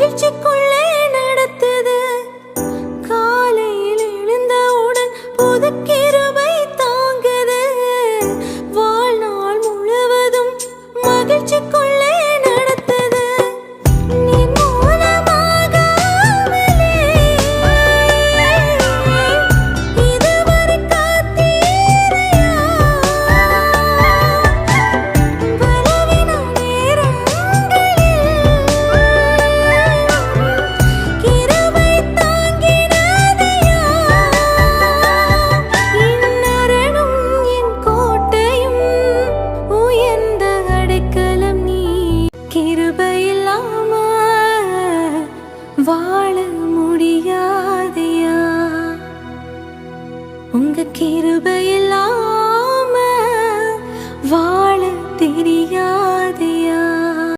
bir çık முடியாதையா? உங்க கிருபையெல்லாம்